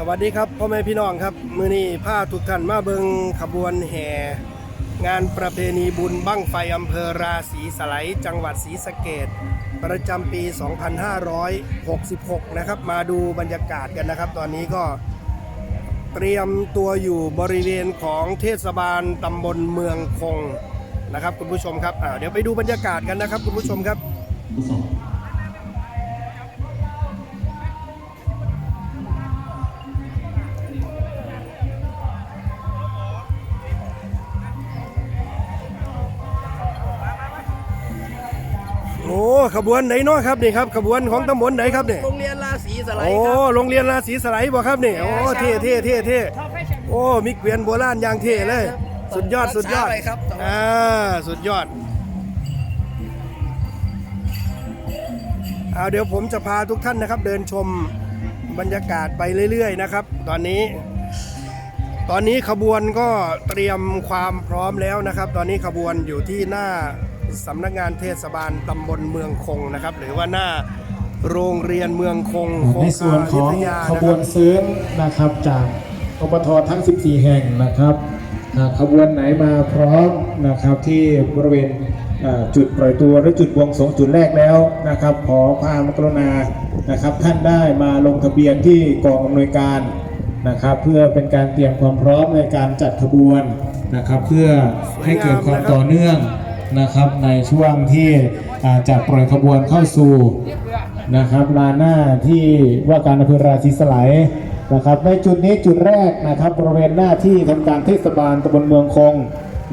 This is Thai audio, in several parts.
สวัสดีครับพ่อแม่พี่น้องครับ มือนี้พาทุกท่านมาเบิงขบวนแห่งานประเพณีบุญบั้งไฟอำเภอราศีสไลจังหวัดศรีสะเกดประจำปี 2566 นะครับ มาดูบรรยากาศกันนะครับ ตอนนี้ก็เตรียมตัวอยู่บริเวณของเทศบาลตำบลเมืองคงนะครับ คุณผู้ชมครับเดี๋ยวไปดูบรรยากาศกันนะครับ คุณผู้ชมครับ ขบวนไหนเนาะครับนี่ครับขบวนของตำบลไหนครับเนี่ยโรงเรียนราศีสไลโอ้ด์ครับ โรงเรียนราศีสไลด์บ่ครับนี่โอ้เท่เท่เท่เท่โอ้มีเกวียนโบราณอย่างเท่เลย สุดยอดสุดยอดช้าไปครับอ่าสุดยอดเอาเดี๋ยวผมจะพาทุกท่านนะครับ เดินชมบรรยากาศไปเรื่อยๆนะครับ ตอนนี้ ตอนนี้ขบวนก็เตรียมความพร้อมแล้วนะครับ ตอนนี้ขบวนอยู่ที่หน้า สำนักงานเทศบาลตำบลเมืองคงนะครับ หรือว่าหน้าโรงเรียนเมืองคงในส่วนของขบวนซื้อนะครับจากอบททั้ง 14 แห่งนะครับขบวนไหนมาพร้อมนะครับที่บริเวณจุดปล่อยตัวหรือจุดบวงสงจุดแรกแล้วนะครับ ขอความกรุณานะครับ ท่านได้มาลงทะเบียนที่กองอำนวยการนะครับ เพื่อเป็นการเตรียมความพร้อมในการจัดขบวนนะครับ เพื่อให้เกิดความต่อเนื่อง นะครับในช่วงที่จะปล่อยขบวนเข้าสู่นะครับลานหน้าที่ว่าการอำเภอราศีสไลยนะครับในจุดนี้จุดแรกนะครับบริเวณหน้าที่ทำการเทศบาลตำบลเมืองคง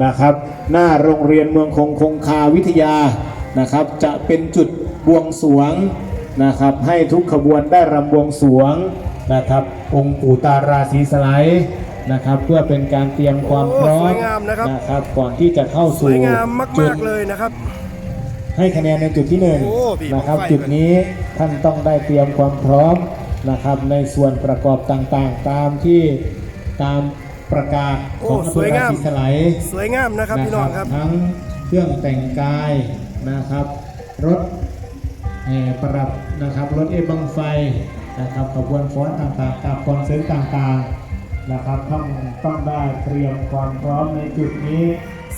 นะครับ หน้าโรงเรียนเมืองคงคงคาวิทยานะครับ จะเป็นจุดบวงสวงนะครับ ให้ทุกขบวนได้รำบวงสวงนะครับ องค์ปู่ตาราศีสไลย นะครับ เพื่อเป็นการเตรียมความพร้อโอ้มสวยงามนะครับนะครับ ก่อนที่จะเข้าสสู่วยงามจุมาดกๆ เลยนะครับ ให้คะแนนในจุดที่หนึ่งโอ้พี่นะครับผมไฟจุดนี้ท่านต้องได้เตรียมความพร้อมนะครับ ในส่วนประกอบต่างๆ ตามที่ตามประกาศของโอ้อำสเภวอยงามราศีสไลยสวยงามนะครับพี่น้องครับทั้งเครื่องแต่งกายนะครับ รถแห่ประดับนะครับรถเอบังไฟนะครับขบวนฟ้อนต่างๆกับคอนเสิร์ตต่างๆ นะครับต้องต้องได้เตรียมความพร้อมในจุดนี้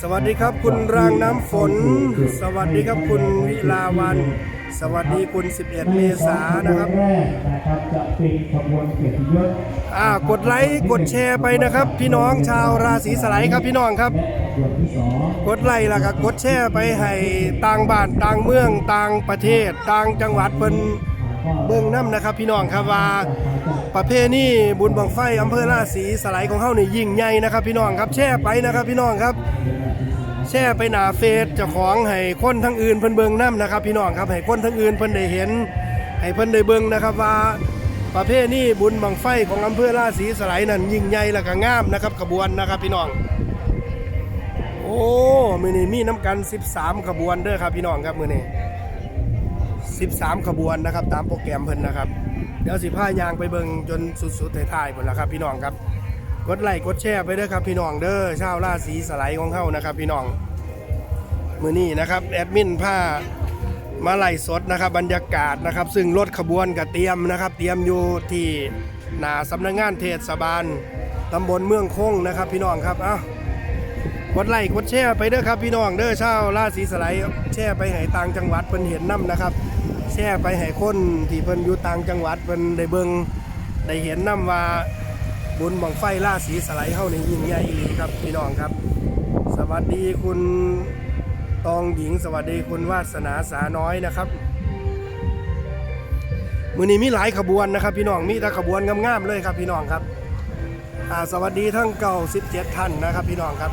สวัสดีครับคุณรางน้ำฝน สวัสดีครับคุณวิลาวัน สวัสดีคุณ 11 เมษายนนะครับแรกนะครับจะเป็นขบวนเกียรติยศอ่ากดไลค์กดแชร์ไปนะครับ พี่น้องชาวราศีสไลยครับพี่น้องครับขบวนที่สองกดไลค์แล้วก็กดแชร์ไปให้ต่างบ้านต่างเมืองต่างประเทศต่างจังหวัดเพิ่น เบิ่งน้ำนะครับพี่น้องครับว่าประเพณีบุญบังไฟอำเภอราศีสไลยของเฮานี่ยิ่งใหญ่นะครับ พี่น้องครับแชร์ไปนะครับพี่น้องครับ แชร์ไปหนาเฟซเจ้าของให้คนทั้งอื่นเพิ่นเบิ่งน้ำนะครับ พี่น้องครับให้คนทั้งอื่นเพิ่นได้เห็น ให้เพิ่นได้เบิ่งนะครับว่าประเพณีบุญบังไฟของอำเภอราศีสไลยนั้นยิ่งใหญ่และก็งามนะครับขบวนนะครับพี่น้อง โอ้มือนี้มีน้ำกัน 13 ขบวนเด้อครับพี่น้องครับมือนี้ 13 ขบวนนะครับ ตามโปรแกรมเพิ่นนะครับ เดี๋ยวสิพายางไปเบิงจนสุดๆท้ายๆพุ่นละครับพี่น้องครับ กดไลค์กดแชร์ไปเด้อครับพี่น้องเด้อชาวราศีสไลด์ของเขานะครับ พี่น้องมือนี้นะครับแอดมินผ้ามาไล่สดนะครับ บรรยากาศนะครับ ซึ่งรถขบวนก็เตรียมนะครับ เตรียมอยู่ที่หน้าสำนักงานเทศบาลตำบลเมืองคงนะครับ พี่น้องครับเอ้ากดไลค์กดแชร์ไปเด้อครับพี่น้องเด้อชาวราศีสไลด์แชร์ไปให้ต่างจังหวัดเพิ่นเห็นน้ำนะครับ ชร์ไปให้คนที่เพิ่นอยู่ต่างจังหวัดเพิ่นได้เบิ่งได้เห็นน้ำว่าบุญบังไฟล่าสีสไลด์เข้าในยิ่งใหญ่อีหลีครับพี่น้องครับ สวัสดีคุณตองหญิงสวัสดีคุณวาสนาสาน้อยนะครับมือนี้มีหลายขบวนนะครับ พี่น้องมีแต่ขบวนงามๆเลยครับพี่น้องครับสวัสดีทั้งเก่า 17 ท่านนะครับ พี่น้องครับ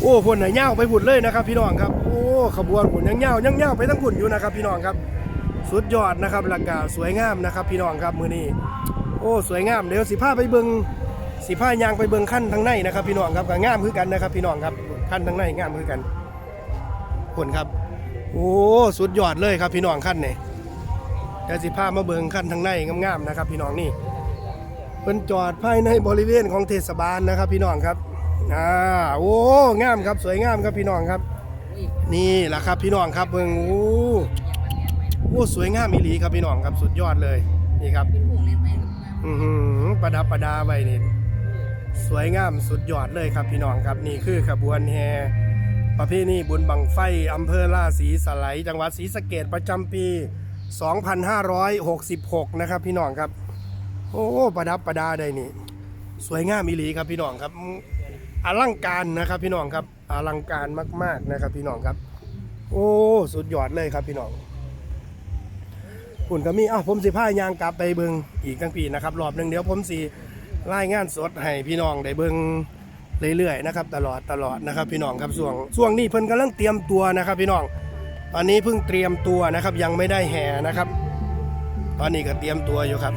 โอ้คนไหนเง่าไปบุดเลยนะครับ พี่น้องครับ ขบวนผลยังเงายังเงาไปทั้งหุ่นอยู่นะครับ พี่น้องครับ สุดยอดนะครับหลักกาสวยงามนะครับ พี่น้องครับมือนี้ โอ้สวยงามเดี๋ยวสิผ้าไปเบิงสิผ้ายางไปเบิงขั้นทางในนะครับ พี่น้องครับก็งามคือกันนะครับ พี่น้องครับขั้นทางในงามคือกันคนครับ โอ้สุดยอดเลยครับพี่น้องขั้นนี่เดี๋ยวสิผ้ามาเบิงขั้นทางในงามๆนะครับ พี่น้องนี่เป็นจอดภายในบริเวณของเทศบาลนะครับ พี่น้องครับอ่าโอ้งามครับสวยงามครับพี่น้องครับ นี่แหละครับพี่น้องครับเบิงโอ้โอ้สวยงามอีหลีครับพี่น้องครับสุดยอดเลยนี่ครับเป็นห่วงเล่นไปมาอือประดับประดาไว้นี่สวยงามสุดยอดเลยครับพี่น้องครับนี่คือขบวนแห่ประเพณีบุญบังไฟอำเภอล่าศรีสไลจังหวัดศรีสะเกดประจำปี 2566 นะครับ พี่น้องครับ โอ้ประดับประดาได้นี่ สวยงามอีหลีครับพี่น้องครับอลังการนะครับพี่น้องครับ อลังการมาก ๆนะครับพี่น้องครับ โอ้สุดยอดเลยครับพี่น้องคุณก็มีอ้าวผมสิพายางกลับไปเบิงอีกทั้งปีนะครับรอบหนึ่งเดี๋ยวผมสิรายงานสดให้พี่น้องได้เบิงเรื่อยๆนะครับตลอดตลอดนะครับพี่น้องครับช่วงช่วงนี้เพิ่นกำลังเตรียมตัวนะครับ พี่น้อง ตอนนี้เพิ่งเตรียมตัวนะครับยังไม่ได้แห่นะครับ ตอนนี้ก็เตรียมตัวอยู่ครับ